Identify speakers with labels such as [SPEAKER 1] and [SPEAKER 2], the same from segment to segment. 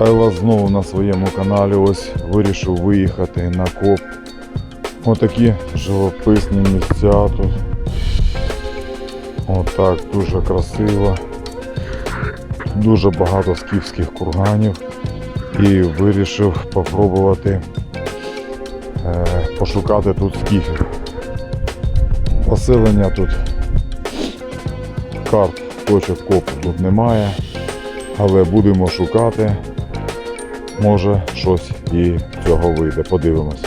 [SPEAKER 1] Вітаю вас знову на своєму каналі. Ось вирішив виїхати на коп. Отакі живописні місця тут. Отак, дуже красиво. Дуже багато скіфських курганів. І вирішив попробувати е, пошукати тут скіфів. Поселення тут карт точок копу тут немає, але будемо шукати. Може щось і цього вийде. Подивимось.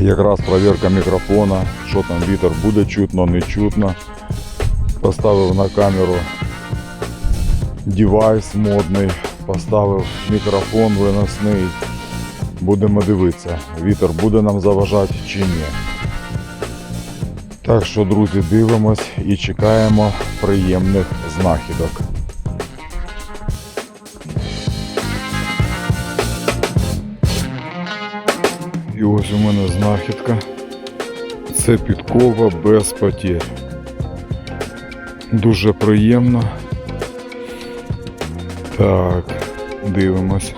[SPEAKER 1] Якраз проверка мікрофона, що там вітер буде чутно, не чутно. Поставив на камеру девайс модний, поставив мікрофон виносний. Будемо дивитися, вітер буде нам заважати чи ні. Так що, друзі, дивимось і чекаємо приємних знахідок. І ось у мене знахідка. Це підкова без потерь. Дуже приємно. Так, дивимось.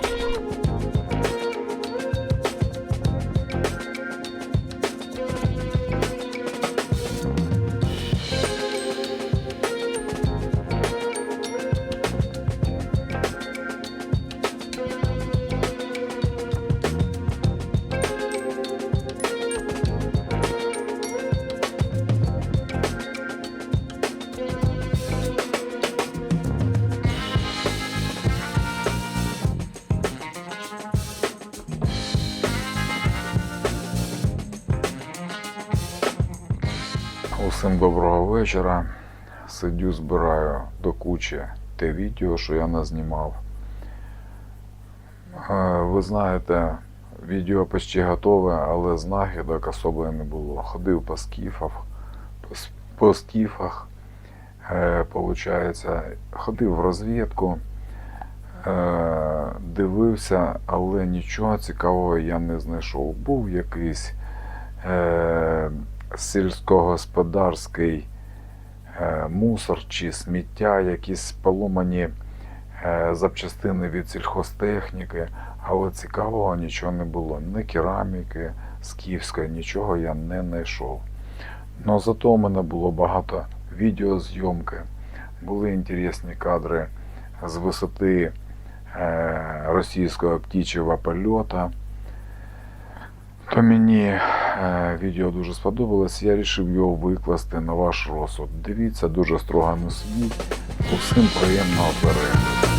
[SPEAKER 1] Усім доброго вечора. Сидю, збираю до кучі те відео, що я назнімав. Е, Ви знаєте, відео почти готове, але знахідок особливо не було. Ходив по скіфах, по, скіфах, е, получається, ходив в розвідку, е, дивився, але нічого цікавого я не знайшов. Був якийсь. Сільськогосподарський е, мусор чи сміття, якісь поломані е, запчастини від сільхозтехніки, але цікавого нічого не було. Ні кераміки скіфської, нічого я не знайшов. Но зато у мене було багато відеозйомки, були інтересні кадри з висоти е, російського птічого польоту. То мені відео дуже сподобалось, я вирішив його викласти на ваш розсуд. Дивіться, дуже строго не судіть. Усім приємного перегляду.